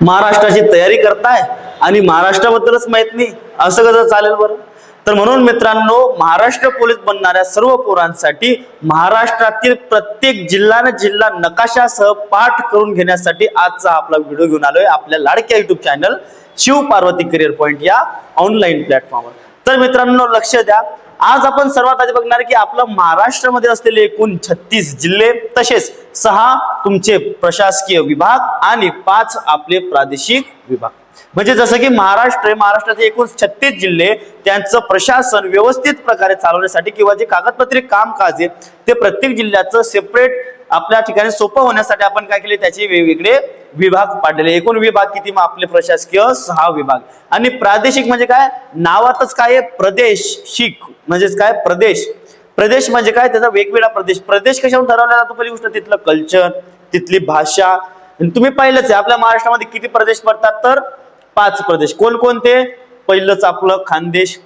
महाराष्ट्राची तयारी करताय आणि महाराष्ट्राबद्दलच माहीत नाही असं कसं चालेल बरं? तर म्हणून मित्रांनो महाराष्ट्र पोलीस बनणाऱ्या सर्व पोरांसाठी महाराष्ट्रातील प्रत्येक जिल्हा न जिल्हा नकाशासह पाठ करून घेण्यासाठी आजचा आपला व्हिडिओ घेऊन आलोय आपल्या लाडक्या YouTube channel Shiv Parvati career point या ऑनलाईन प्लॅटफॉर्मवर तर मित्रांनो लक्ष द्या. आज आपण सर्वात आधी बघणार की आपलं महाराष्ट्रामध्ये असलेले एकूण छत्तीस जिल्हे तसेच सहा तुमचे प्रशासकीय विभाग आणि पाच आपले प्रादेशिक विभाग. म्हणजे जसं की महाराष्ट्र आहे, महाराष्ट्राचे एकूण छत्तीस जिल्हे त्यांचं प्रशासन व्यवस्थित प्रकारे चालवण्यासाठी किंवा जे कागदपत्रे कामकाज आहे ते प्रत्येक जिल्ह्याचं सेपरेट आपल्या ठिकाणी सोपं होण्यासाठी आपण काय केले त्याचे वेगवेगळे विभाग पाडलेले. एकूण विभाग किती? मग आपले प्रशासकीय सहा विभाग. आणि प्रादेशिक म्हणजे काय? नावातच काय आहे? प्रदेशिक. म्हणजेच काय? प्रदेश. प्रदेश म्हणजे काय? त्याचा वेगवेगळा प्रदेश. प्रदेश कशावर ठरवला जातो? पहिली गोष्ट तिथलं कल्चर तिथली भाषा. आणि तुम्ही पाहिलंच आहे आपल्या महाराष्ट्रामध्ये किती प्रदेश पडतात तर? पाच प्रदेश. कोणकोणते? पहिलंच आपलं खानदेश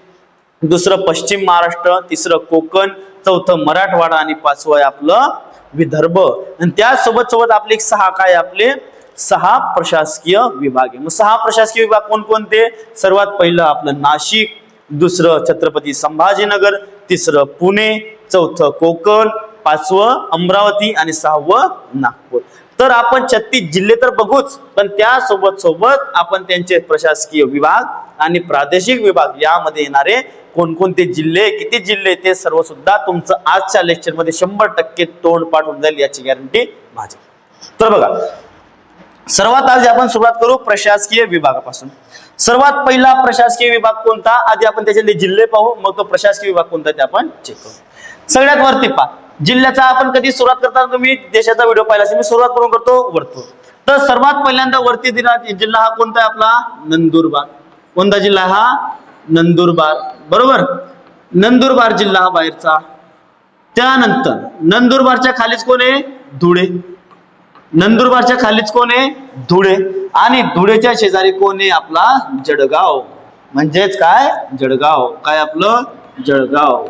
दुसरं पश्चिम महाराष्ट्र तिसरं कोकण चौथं मराठवाडा आणि पाचवं आहे आपलं विदर्भ. आणि त्यासोबत सोबत आपले एक सहा काय आपले? सहा प्रशासकीय विभाग आहे. मग सहा प्रशासकीय विभाग कोणकोणते? सर्वात पहिलं आपलं नाशिक दुसरं छत्रपती संभाजीनगर तिसरं पुणे चौथं कोकण पाचवं अमरावती आणि सहावं नागपूर. तर आपण छत्तीस जिल्हे तर बघूच पण त्यासोबत सोबत आपण त्यांचे प्रशासकीय विभाग आणि प्रादेशिक विभाग यामध्ये येणारे कोणकोणते जिल्हे किती जिल्हे ते सर्व सुद्धा तुमचं आजच्या लेक्चरमध्ये शंभर टक्के तोंड पाठ होऊन जाईल याची गॅरंटी माझी. तर बघा सर्वात आधी आपण सुरुवात करू प्रशासकीय विभागापासून. सर्वात पहिला प्रशासकीय विभाग कोणता? आधी आपण त्याच्यातले जिल्हे पाहू मग तो प्रशासकीय विभाग कोणता ते आपण चेक करू. सगळ्यात वरती पहा. जिल्ह्याचा आपण कधी सुरुवात करताना तुम्ही देशाचा व्हिडिओ पाहिला असेल मी सुरुवात करून करतो वरतो. तर सर्वात पहिल्यांदा वरती दिला जिल्हा हा कोणता आहे आपला? नंदुरबार. कोणता जिल्हा हा? नंदुरबार. बरोबर? नंदुरबार जिल्हा हा बाहेरचा. त्यानंतर नंदुरबारच्या खालीच कोण आहे? धुळे. नंदुरबारच्या खालीच कोण आहे? धुळे. आणि धुळेच्या शेजारी कोण आहे आपला? जळगाव. म्हणजेच काय? जळगाव. काय आपलं? जळगाव.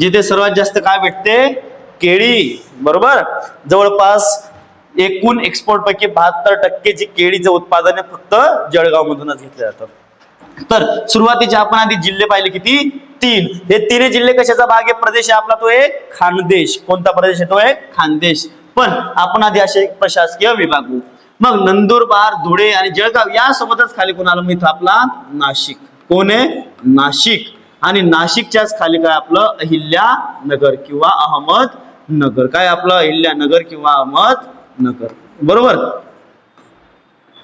जिथे सर्वात जास्त काय भेटते? केळी बरोबर? जवळपास एकूण एक्सपोर्ट पैकी बहात्तर टक्के जी केळीचं उत्पादन आहे फक्त जळगाव मधूनच घेतलं जातं. तर सुरुवातीचे आपण आधी जिल्हे पाहिले किती? तीन. हे तिन्ही जिल्हे कशाचा भाग आहे? प्रदेश आहे आपला तो एक खानदेश. कोणता प्रदेश आहे तो एक? खानदेश. पण आपण आधी असे एक प्रशासकीय विभाग मग नंदुरबार धुळे आणि जळगाव यासोबतच खाली कोण आलं इथं आपला नाशिक. कोण आहे? नाशिक. आणि नाशिकच्याच खाली काय आपलं? अहिल्यानगर किंवा अहमद नगर. काय आपलं अहिल्या नगर किंवा अहमद नगर. बरोबर?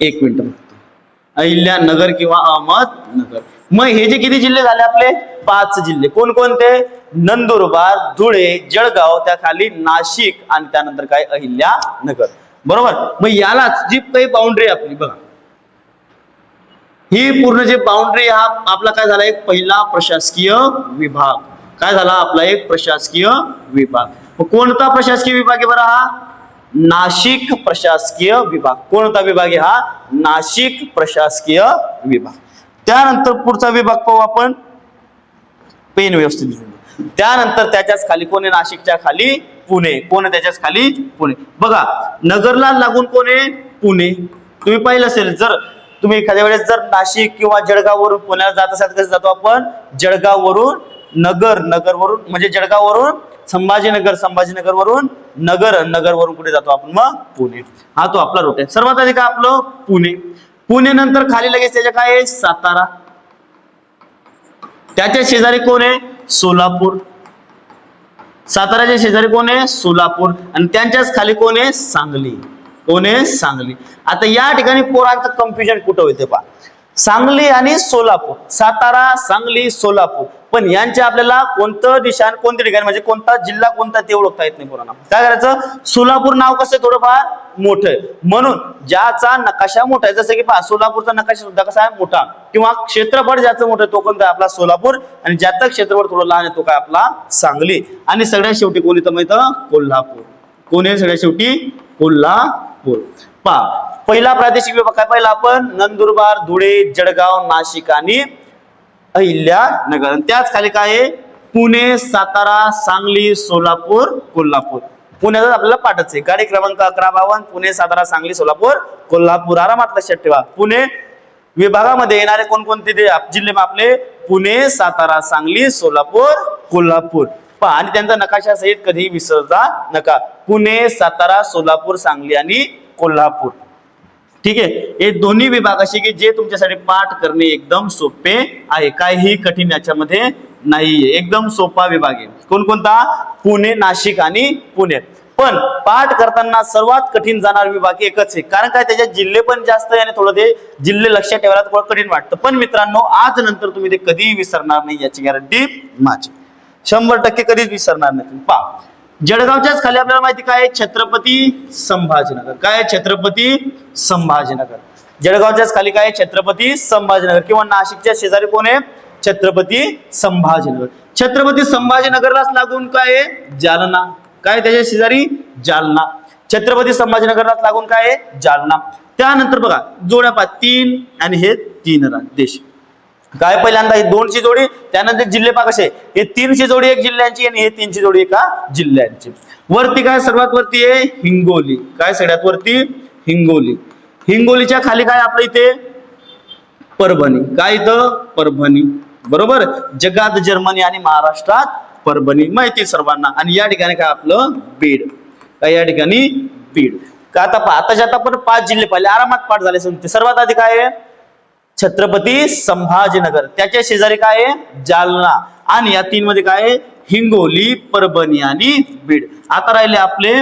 एक मिनिट अहिल्यानगर अहिल्या नगर किंवा अहमदनगर मग हे जे किती जिल्हे झाले आपले? पाच जिल्हे. कोणकोणते? नंदुरबार धुळे जळगाव त्या खाली नाशिक आणि त्यानंतर काय? अहिल्या नगर. बरोबर? मग यालाच जी काही बाउंड्री आपली बघा. ही पूर्ण जी बाउंड्री हा आपला काय झाला? एक पहिला प्रशासकीय विभाग. काय झाला? आपला एक प्रशासकीय विभाग. कोणता प्रशासकीय विभाग आहे बरं हा? नाशिक प्रशासकीय विभाग. कोणता विभाग आहे हा? नाशिक प्रशासकीय विभाग. त्यानंतर पुढचा विभाग पाहू आपण. पेन व्यवस्थित त्यानंतर त्याच्याच खाली कोण आहे? नाशिकच्या खाली पुणे. कोण आहे त्याच्याच खाली? पुणे. बघा नगरला लागून कोण आहे? पुणे. तुम्ही पाहिलं असेल जर तुम्ही एखाद्या वेळेस जर नाशिक किंवा जळगाववरून पुण्याला जात असाल कसं जातो आपण? जळगाववरून नगर नगरवरून म्हणजे जळगाववरून संभाजीनगर संभाजीनगरवरून नगर नगरवरून कुठे जातो आपण? मग पुणे. हा तो आपला रूट आहे. सर्वात आधी का आपलं? पुणे. पुणे नंतर खाली लगेच त्याच्या काय आहे? सातारा. त्याच्या शेजारी कोण आहे? सोलापूर. साताराच्या शेजारी कोण आहे? सोलापूर. आणि त्यांच्याच खाली कोण आहे? सांगली. कोण आहे? सांगली. आता या ठिकाणी पोरांचं कन्फ्युजन कुठं होते पहा. सांगली आणि सोलापूर. सातारा सांगली सोलापूर. पण यांचे आपल्याला कोणतं निशाण कोणत्या ठिकाणी म्हणजे कोणता जिल्हा कोणता ते ओळखता येत नाही पुराना. काय करायचं? सोलापूर नाव कसं आहे थोडंफार मोठं आहे. म्हणून ज्याचा नकाशा मोठा आहे जसं की पहा सोलापूरचा नकाशा सुद्धा कसा आहे मोठा. किंवा क्षेत्रफळ ज्याचं मोठं तो कोणता आपला सोलापूर. आणि ज्याचं क्षेत्रफळ थोडं लहान आहे तो काय आपला सांगली. आणि सगळ्यात शेवटी कोण येतं माहितं कोल्हापूर. कोण आहे सगळ्यात शेवटी? कोल्हापूर. पहा पहिला प्रादेशिक विभाग काय पाहिला आपण? नंदुरबार धुळे जळगाव नाशिक आणि अहिल्यानगर आणि त्याच खाली काय आहे? पुणे सातारा सांगली सोलापूर कोल्हापूर. पुण्याचा आपल्याला पाठच आहे गाडी क्रमांक अकरा बावन पुणे सातारा सांगली सोलापूर कोल्हापूर. आरामात लक्षात ठेवा. पुणे विभागामध्ये येणारे कोणकोणते ते आप- जिल्हे आपले? पुणे सातारा सांगली सोलापूर कोल्हापूर. पहा आणि त्यांचा नकाशा सहित कधी विसरता नका. पुणे सातारा सोलापूर सांगली आणि कोल्हापूर. ठीक आहे? हे दोन्ही विभाग असे की जे तुमच्यासाठी पाठ करणे एकदम सोपे आहे. काहीही कठीण याच्यामध्ये नाहीये. एकदम सोपा विभाग आहे. कोणकोणता? पुणे नाशिक आणि पुणे. पण पाठ करताना सर्वात कठीण जाणार विभाग एकच आहे. कारण काय? त्याच्यात जिल्हे पण जास्त आहे आणि थोडं ते जिल्हे लक्षात ठेवायला थोडं कठीण वाटतं. पण मित्रांनो आज नंतर तुम्ही ते कधीही विसरणार नाही याची गॅरंटी माझी. शंभर टक्के कधीच विसरणार नाही. तुम्ही. पहा. जळगावच्याच खाली आपल्याला माहिती काय छत्रपती संभाजीनगर. काय आहे? छत्रपती संभाजीनगर. जळगावच्याच खाली काय छत्रपती संभाजीनगर. किंवा नाशिकच्या शेजारी कोण आहे? छत्रपती संभाजीनगर. छत्रपती संभाजीनगरलाच लागून काय आहे? जालना. काय त्याच्या शेजारी? जालना. छत्रपती संभाजीनगरलाच लागून काय आहे? जालना. त्यानंतर बघा जोड्या पा तीन आणि हे तीन देश. काय पहिल्यांदा ही दोनची जोडी त्यानंतर जिल्हे पा कसे हे तीनची जोडी एक जिल्ह्यांची आणि हे तीनची जोडी एका जिल्ह्यांची. वरती काय सर्वात वरती आहे? हिंगोली. काय सगळ्यात वरती? हिंगोली. हिंगोलीच्या खाली काय आपलं इथे? परभणी. काय इथं? परभणी. बरोबर? जगात जर्मनी आणि महाराष्ट्रात परभणी. माहिती आहे सर्वांना. आणि या ठिकाणी काय आपलं? बीड. काय या ठिकाणी? बीड. का आता आताच्या आता पण पाच जिल्हे पाहिले आरामात पाठ झाले सर्वात आधी काय आहे? छत्रपती संभाजीनगर. त्याच्या शेजारी काय आहे? जालना. आणि या तीन मध्ये काय आहे? हिंगोली परभणी आणि बीड. आता राहिले आपले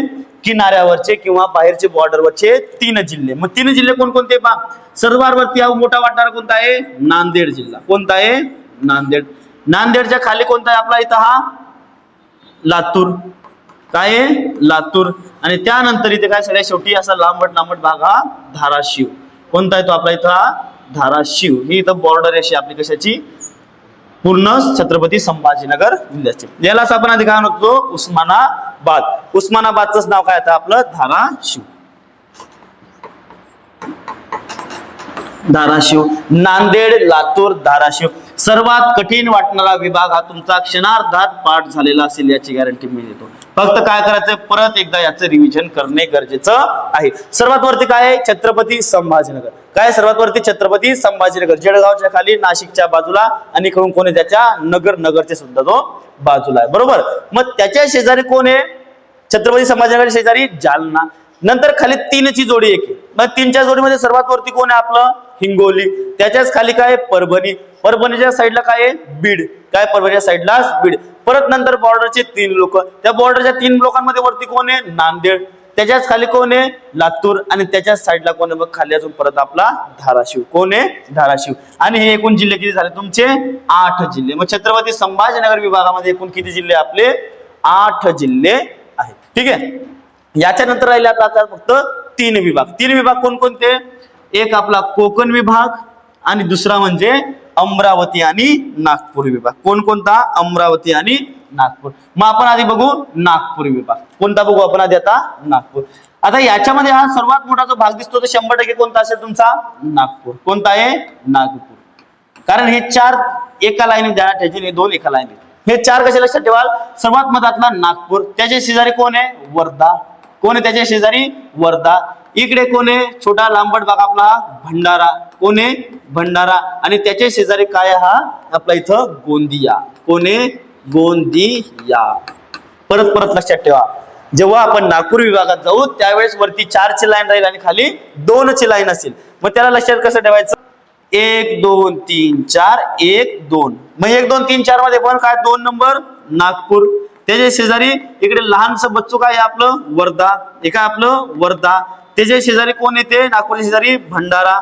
किनाऱ्यावरचे किंवा बाहेरचे बॉर्डरवरचे तीन जिल्हे. मग तीन जिल्हे कोणकोणते पा सर्वांवरती हा मोठा वाटणारा कोणता आहे? नांदेड जिल्हा. कोणता आहे? नांदेड. नांदेडच्या खाली कोणता आहे आपला इथं हा? लातूर. काय आहे? लातूर. आणि त्यानंतर इथे काय सगळ्या शेवटी असा लांबट लांबट भाग हा धाराशिव. कोणता आहे तो आपला इथं हा? धाराशिव ही इथं बॉर्डर अशी आपली कशाची? पूर्ण छत्रपती संभाजीनगर जिल्ह्याची. यालाच आपण आधी काय म्हणतो? उस्मानाबाद. उस्मानाबादच नाव काय आता आपलं? धाराशिव धाराशिव नांदेड लातूर धाराशिव सर्वात कठीण वाटणारा विभाग हा तुमचा क्षणार्धात पाठ झालेला असेल याची गॅरंटी मी देतो. फक्त काय करायचं परत एकदा याचं रिव्हिजन करणे गरजेचं आहे. सर्वात वरती काय आहे? छत्रपती संभाजीनगर. काय सर्वात वरती छत्रपती संभाजीनगर. जळगावच्या खाली नाशिकच्या बाजूला आणि इकडून कोण आहे? त्याच्या नगर नगरच्या सुद्धा तो बाजूला आहे. बरोबर? मग त्याच्या शेजारी कोण आहे? छत्रपती संभाजीनगर शेजारी जालना. नंतर खाली तीनची जोडी एक आहे. मग तीनच्या जोडीमध्ये सर्वात वरती कोण आहे आपलं? हिंगोली. त्याच्याच खाली काय आहे? परभणी. परभणीच्या साईडला काय आहे? बीड. काय परभणीच्या साईडला बीड. परत नंतर बॉर्डरचे तीन लोक. त्या बॉर्डरच्या तीन लोकांमध्ये वरती कोण आहे? नांदेड. त्याच्याच खाली कोण आहे? लातूर. आणि त्याच्याच साईडला कोण आहे? मग खाली अजून परत आपला धाराशिव. कोण आहे? धाराशिव. आणि हे एकूण जिल्हे किती झाले? तुमचे आठ जिल्हे. मग छत्रपती संभाजीनगर विभागामध्ये एकूण किती जिल्हे आपले? आठ जिल्हे आहेत. ठीक आहे? याच्यानंतर राहिले आपला आता फक्त तीन विभाग. तीन विभाग कोणकोणते? एक आपला कोकण विभाग आणि दुसरा म्हणजे अमरावती आणि नागपूर विभाग. कोणकोणता? अमरावती आणि नागपूर. मग आपण आधी बघू नागपूर विभाग. कोणता बघू आपण आधी आता? नागपूर. आता याच्यामध्ये हा सर्वात मोठा जो भाग दिसतो तो शंभर टक्के कोणता असेल तुमचा? नागपूर. कोणता आहे? नागपूर. कारण हे चार एका लाईन ध्यानात ठेवायचे दोन एका लाईन हे चार कसे लक्षात ठेवाल? सर्वात मधातला नागपूर. त्याच्या शेजारी कोण आहे? वर्धा. कोण आहे त्याच्या शेजारी? वर्धा. इकडे कोण आहे? छोटा लांबट भाग आपला भंडारा. कोण आहे? भंडारा. आणि त्याच्या शेजारी काय हा? आपला इथं गोंदिया. कोण आहे? गोंदिया. परत परत लक्षात ठेवा. जेव्हा आपण नागपूर विभागात जाऊ त्यावेळेस वरती चारची लाईन राहील आणि खाली दोनची लाईन असेल. मग त्याला लक्षात कसं ठेवायचं? एक दोन तीन चार एक दोन. मग एक दोन तीन चारमध्ये पण काय? दोन नंबर नागपूर. त्याच्या शेजारी इकडे लहानसं बच्चू काय आहे आपलं? वर्धा. हे काय आपलं? वर्धा. त्याच्या शेजारी कोण येते? नागपूरच्या शेजारी भंडारा.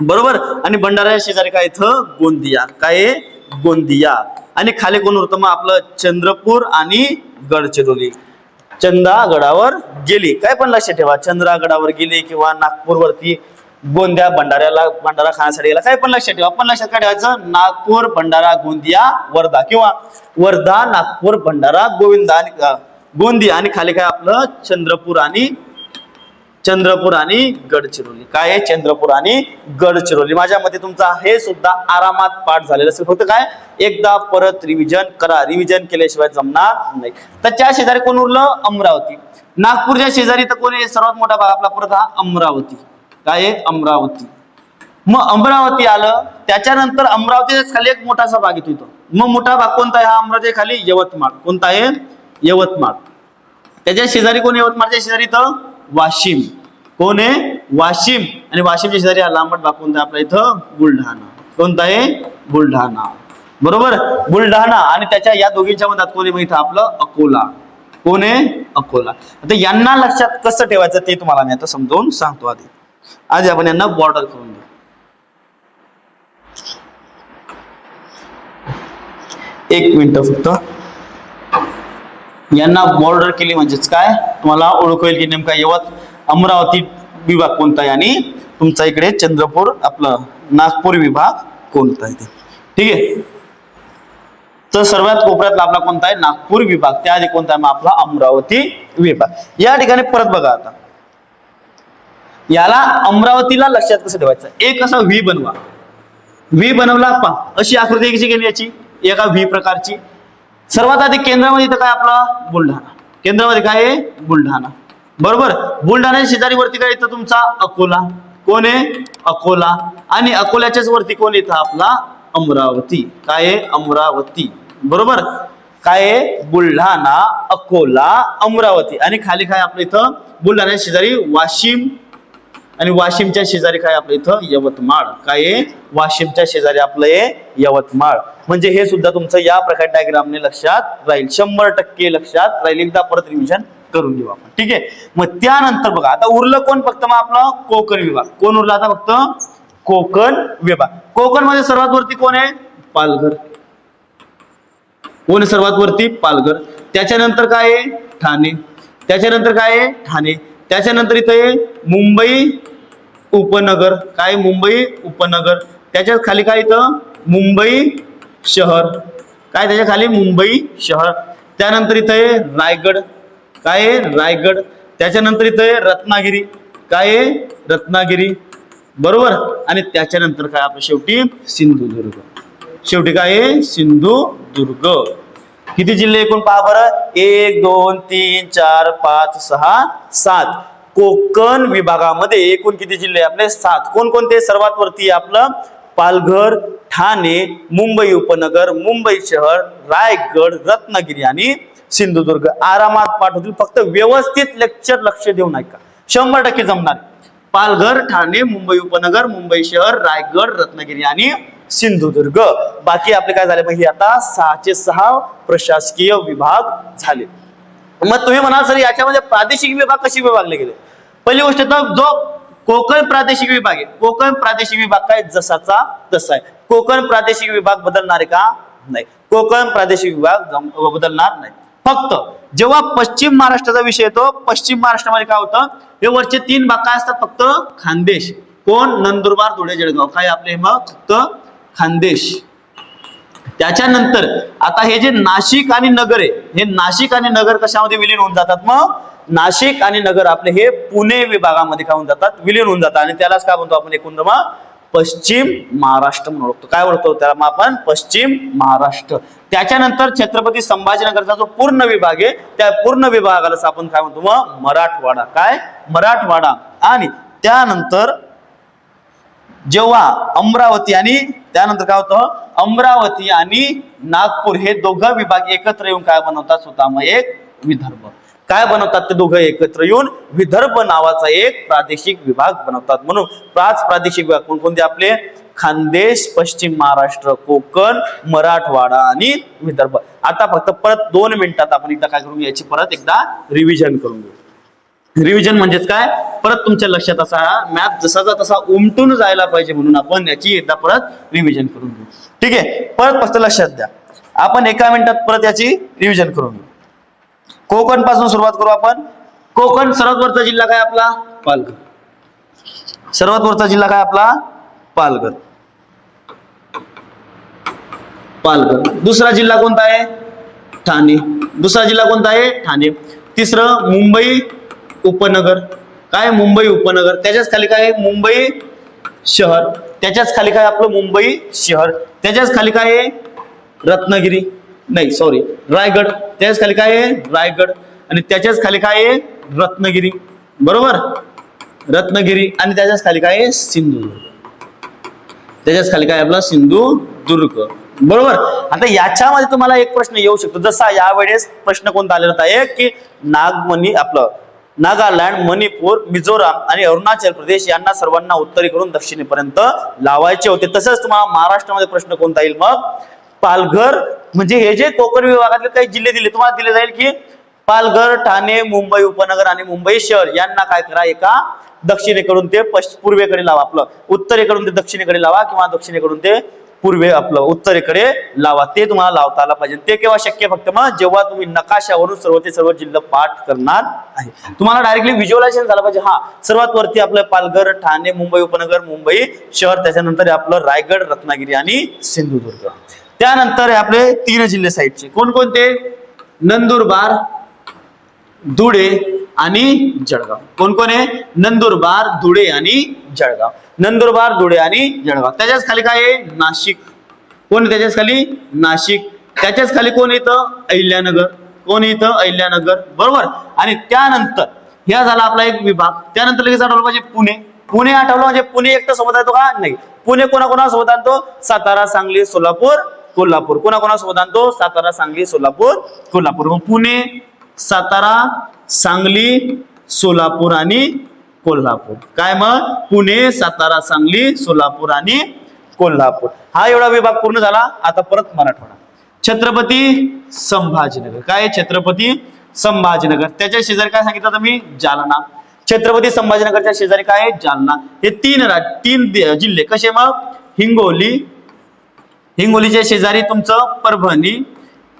बरोबर? आणि भंडाऱ्याच्या शेजारी काय इथं? गोंदिया. काय आहे? गोंदिया. आणि खाली कोण होतं? मग आपलं चंद्रपूर आणि गडचिरोली चंदागडावर गेली. काय पण लक्षात ठेवा. चंद्रागडावर गेली किंवा नागपूरवरती गोंदिया भंडाऱ्याला भंडारा खाण्यासाठी गेला. काय पण लक्षात ठेवा. पण लक्षात काय ठेवायचं? नागपूर भंडारा गोंदिया वर्धा किंवा वर्धा नागपूर भंडारा गोविंदा आणि गोंदिया. आणि खाली काय आपलं? चंद्रपूर आणि चंद्रपूर आणि गडचिरोली. काय आहे? चंद्रपूर आणि गडचिरोली. माझ्या मते तुमचा हे सुद्धा आरामात पाठ झालेलं असेल. फक्त काय? एकदा परत रिव्हिजन करा. रिव्हिजन केल्याशिवाय जमणार नाही. तर त्या शेजारी कोण उरलं? अमरावती. नागपूरच्या शेजारी तर कोणी सर्वात मोठा भाग आपला परत हा अमरावती. काय आहे? अमरावती. मग अमरावती आलं. त्याच्यानंतर अमरावतीच्या खाली एक मोठासा भाग येतो मग मोठा भाग कोणता आहे? हा अमरावती खाली यवतमाळ. कोणता आहे? यवतमाळ. त्याच्या शेजारी कोण यवतमाळच्या शेजारी तर वाशिम. कोण आहे? वाशिम. आणि वाशिमच्या शेजारी हा लांबट भाग कोणता इथं बुलढाणा. कोणता आहे? बुलढाणा. बरोबर? बुलढाणा. आणि त्याच्या या दोघींच्या मधात कोण मग इथं? आपलं अकोला. कोण आहे? अकोला. आता यांना लक्षात कसं ठेवायचं ते तुम्हाला मी आता समजावून सांगतो आधी. आज आपण यांना बॉर्डर करून देऊ. एक मिनिट फक्त. यांना बॉर्डर केली म्हणजेच काय? तुम्हाला ओळख की नेमका यवत अमरावती विभाग कोणता आहे आणि तुमचा इकडे चंद्रपूर आपलं नागपूर विभाग कोणता आहे ते. ठीक आहे? तर सर्वात कोपऱ्यातला आपला कोणता आहे? नागपूर विभाग. त्याआधी कोणता आहे? मग आपला अमरावती विभाग. या ठिकाणी परत बघा आता. याला अमरावतीला लक्षात कसं ठेवायचं? एक असा व्ही बनवा. व्ही बनवला पा अशी आकृती कशी गेली याची? एका व्ही प्रकारची. सर्वात आधी केंद्रामध्ये इथं काय आपला? बुलढाणा. केंद्रामध्ये काय आहे? बुलढाणा. बरोबर? बुलढाण्याच्या शेजारीवरती काय येतं तुमचा? अकोला. कोण आहे? अकोला. आणि अकोल्याच्याच वरती कोण येतं? आपला अमरावती. काय आहे? अमरावती. बरोबर? काय आहे? बुलढाणा अकोला अमरावती. आणि खाली काय आपलं इथं? बुलढाण्याच्या शेजारी वाशिम. आणि वाशिमच्या शेजारी काय आपलं इथं? यवतमाळ. काय आहे? वाशिमच्या शेजारी आपलं आहे यवतमाळ. म्हणजे हे सुद्धा तुमचं या प्रकारे डायग्रामने लक्षात राहील. शंभर टक्के लक्षात राहील. एकदा परत रिव्हिजन करून घेऊ आपण. ठीक आहे? मग त्यानंतर बघा आता उरलं कोण फक्त? मग आपलं कोकण विभाग. कोण उरला आता फक्त? कोकण विभाग. कोकणमध्ये सर्वात वरती कोण आहे? पालघर. कोण सर्वात वरती? पालघर. त्याच्यानंतर काय आहे? ठाणे. त्याच्यानंतर काय आहे? ठाणे. त्याच्यानंतर इथं आहे मुंबई उपनगर. काय? मुंबई उपनगर. त्याच्याखाली काय इथं? मुंबई शहर. काय? त्याच्याखाली मुंबई शहर. त्यानंतर इथं आहे रायगड. काय आहे? रायगड. त्याच्यानंतर इथं आहे रत्नागिरी. काय आहे? रत्नागिरी. बरोबर? आणि त्याच्यानंतर काय आपलं शेवटी? सिंधुदुर्ग. शेवटी काय आहे? सिंधुदुर्ग. किती जिल्हे एकूण पहा बरं? एक दोन तीन चार पाच सहा सात. कोकण विभागामध्ये एकूण किती जिल्हे आपले? सात. कोणकोणते? सर्वात वरती आहे आपलं? पालघर ठाणे मुंबई उपनगर मुंबई शहर रायगड रत्नागिरी आणि सिंधुदुर्ग. आरामात पाठवतील. फक्त व्यवस्थित लेक्चर लक्ष देऊन ऐका शंभर टक्के जमणार. पालघर ठाणे मुंबई उपनगर मुंबई शहर रायगड रत्नागिरी आणि सिंधुदुर्ग. बाकी आपले काय झाले पाहिजे आता सहाचे सहा प्रशासकीय विभाग झाले. मग तुम्ही म्हणाल सर याच्यामध्ये प्रादेशिक विभाग कशी विभागले गेले? पहिली गोष्ट तर जो कोकण प्रादेशिक विभाग आहे. कोकण प्रादेशिक विभाग काय? जसाचा तसा आहे. कोकण प्रादेशिक विभाग बदलणार आहे का? नाही. कोकण प्रादेशिक विभाग जम- बदलणार नाही. फक्त जेव्हा पश्चिम महाराष्ट्राचा विषय येतो पश्चिम महाराष्ट्रामध्ये काय होतं? हे वरचे तीन भाग काय असतात फक्त खानदेश. कोण? नंदुरबार धुळे जळगाव. काय आपले मग? फक्त खानदेश. त्याच्यानंतर आता हे जे नाशिक आणि नगर आहे हे नाशिक आणि नगर कशामध्ये विलीन होऊन जातात मग? नाशिक आणि नगर आपले हे पुणे विभागामध्ये काय होऊन जातात विलीन होऊन जातात. आणि त्यालाच काय म्हणतो आपण एकूण जमा पश्चिम महाराष्ट्र म्हणून ओळखतो. काय ओळखतो? त्याला मग आपण पश्चिम महाराष्ट्र. त्याच्यानंतर छत्रपती संभाजीनगरचा जो पूर्ण विभाग आहे त्या पूर्ण विभागालाच आपण काय म्हणतो मग मराठवाडा. काय? मराठवाडा. आणि त्यानंतर जेव्हा अमरावती आणि त्यानंतर काय होतं? अमरावती आणि नागपूर हे दोघं विभाग एकत्र येऊन काय बनवतात? स्वतः मग एक विदर्भ. काय बनवतात ते दोघं एकत्र येऊन? विदर्भ नावाचा एक प्रादेशिक विभाग बनवतात. म्हणून पाच प्रादेशिक विभाग कोणकोणते आपले? खानदेश पश्चिम महाराष्ट्र कोकण मराठवाडा आणि विदर्भ. आता फक्त परत दोन मिनिटात आपण एकदा काय करून याची परत एकदा रिव्हिजन करून घेऊ. रिव्हिजन म्हणजेच काय? परत तुमच्या लक्षात असा मॅप जसाचा तसा उमटून जायला पाहिजे म्हणून आपण याची एकदा परत रिव्हिजन करून घेऊ. ठीक आहे? परत फक्त लक्षात द्या. आपण एका मिनिटात परत याची रिव्हिजन करून घेऊ. कोकणपासून सुरुवात करू आपण. कोकण सर्वात वरचा जिल्हा काय आपला? पालघर. सर्वात वरचा जिल्हा काय आपला? पालघर. पालघर. दुसरा जिल्हा कोणता आहे? ठाणे. दुसरा जिल्हा कोणता आहे? ठाणे. तिसरं मुंबई उपनगर. काय? मुंबई उपनगर. त्याच्याच खाली काय? आहे? मुंबई शहर. त्याच्याच खाली काय आपलं? मुंबई शहर. त्याच्याच खाली काय आहे? रत्नागिरी. नाही सॉरी रायगड. त्याच्याच खाली काय आहे? रायगड. आणि त्याच्याच खाली काय आहे? रत्नागिरी. बरोबर? रत्नागिरी. आणि त्याच्याच खाली काय आहे? सिंधुदुर्ग. त्याच्याच खाली काय आपला? सिंधुदुर्ग. बरोबर? आता याच्यामध्ये तुम्हाला एक प्रश्न येऊ शकतो. जसा यावेळेस प्रश्न कोणता आलेला होता? एक की नागमणी आपलं नागालँड मणिपूर मिझोराम आणि अरुणाचल प्रदेश यांना सर्वांना उत्तरेकडून दक्षिणेपर्यंत लावायचे होते. तसंच तुम्हाला महाराष्ट्रामध्ये प्रश्न कोणता येईल मग? पालघर म्हणजे हे जे कोकण विभागातले काही जिल्हे दिले तुम्हाला दिले जाईल की पालघर ठाणे मुंबई उपनगर आणि मुंबई शहर यांना काय करा एका दक्षिणेकडून ते पूर्वेकडे लावा आपलं. उत्तरेकडून ते दक्षिणेकडे लावा किंवा दक्षिणेकडून ते पूर्वे आपलं उत्तरेकडे लावा. ते तुम्हाला लावता आला पाहिजे. ते केव्हा शक्य फक्त मग जेव्हा तुम्ही नकाशावरून सर्व ते सर्व जिल्हा पाठ करणार आहे. तुम्हाला डायरेक्टली व्हिज्युअलायझेशन झालं पाहिजे. हा सर्वात वरती आपलं पालघर ठाणे मुंबई उपनगर मुंबई शहर त्याच्यानंतर आपलं रायगड रत्नागिरी आणि सिंधुदुर्ग. त्यानंतर आहे आपले तीन जिल्हे साईडचे. कोणकोणते? नंदुरबार धुळे आणि जळगाव. कोण कोण आहे? नंदुरबार धुळे आणि जळगाव. नंदुरबार धुळे आणि जळगाव. त्याच्याच खाली काय आहे? नाशिक. कोण त्याच्याच खाली? नाशिक. त्याच्याच खाली कोण येतं अहिल्यानगर. कोण येतं अहिल्यानगर. बरोबर? आणि त्यानंतर ह्या झाला आपला एक विभाग. त्यानंतर लगेच आठवलं पाहिजे पुणे. पुणे आठवलं म्हणजे पुणे एकटा सोबत येतो का? नाही. पुणे कोणाकोणासोबत आणतो? सातारा सांगली सोलापूर कोल्हापूर. कोणाकोणासोबत आणतो? सातारा सांगली सोलापूर. कोल्हापूर मग पुणे सातारा सांगली सोलापूर आणि कोल्हापूर. काय मग? पुणे सातारा सांगली सोलापूर आणि कोल्हापूर. हा एवढा विभाग पूर्ण झाला. आता परत मराठवाडा. छत्रपती संभाजीनगर. काय आहे? छत्रपती संभाजीनगर. त्याच्या शेजारी काय सांगितलं तुम्ही जालना. छत्रपती संभाजीनगरच्या शेजारी काय जालना. हे तीन राज तीन दि- जिल्हे. कसे मग? हिंगोली हिंगोलीच्या शेजारी तुमचं परभणी.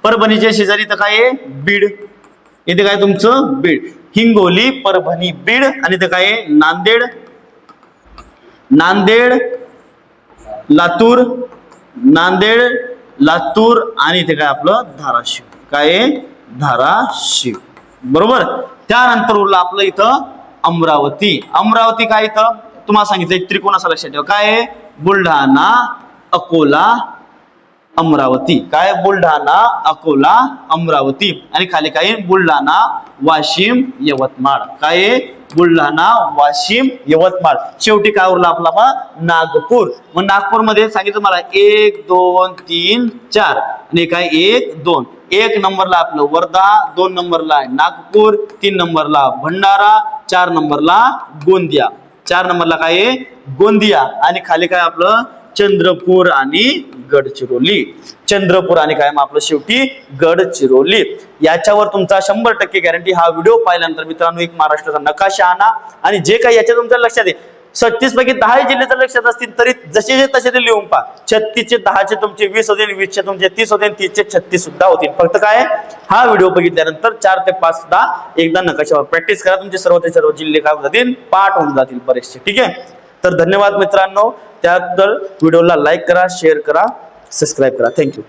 परभणीच्या शेजारी तर काय आहे? बीड. इथे काय तुमचं? बीड. हिंगोली परभणी बीड आणि इथं काय आहे? नांदेड. नांदेड लातूर नांदेड लातूर आणि इथे काय आपलं? धाराशिव. काय आहे? धाराशिव. बरोबर? त्यानंतर उरलं आपलं इथं अमरावती. अमरावती काय इथं? तुम्हाला सांगितलं त्रिकोण असं लक्षात ठेवा. काय आहे? बुलढाणा अकोला अमरावती. काय? बुलढाणा अकोला अमरावती. आणि खाली काय? बुलढाणा वाशिम यवतमाळ. काय आहे? बुलढाणा वाशिम यवतमाळ. शेवटी काय उरला आपला बा? नागपूर. मग नागपूरमध्ये सांगितलं मला एक दोन तीन चार. आणि काय? एक दोन. एक नंबरला आपलं वर्धा दोन नंबरला आहे नागपूर तीन नंबरला भंडारा चार नंबरला गोंदिया. चार नंबरला काय आहे गोंदिया. आणि खाली काय आपलं? चंद्रपूर आणि गडचिरोली. चंद्रपूर आणि कायम आपलं शेवटी गडचिरोली. याच्यावर तुमचा शंभर टक्के गॅरंटी हा व्हिडिओ पाहिल्यानंतर मित्रांनो एक महाराष्ट्राचा नकाशा आणा. आणि जे काही याच्या तुमच्या लक्षात येईल छत्तीस पैकी दहा जिल्हे जर लक्षात असतील तरी जसे जे तसे ते लिहून पहा. छत्तीसचे दहाचे तुमचे वीस होतील वीसचे तुमचे तीस होतील तीसचे छत्तीस सुद्धा होतील. फक्त काय? हा व्हिडिओ बघितल्यानंतर चार ते पाच सुद्धा एकदा नकाशावर प्रॅक्टिस करा. तुमचे सर्व ते सर्व जिल्हे काय होऊन जातील? पाठ होऊन जातील बरेचसे. ठीक आहे? तर धन्यवाद मित्रांनो. त्याबद्दल व्हिडिओला लाईक करा शेअर करा सबस्क्राईब करा. थँक्यू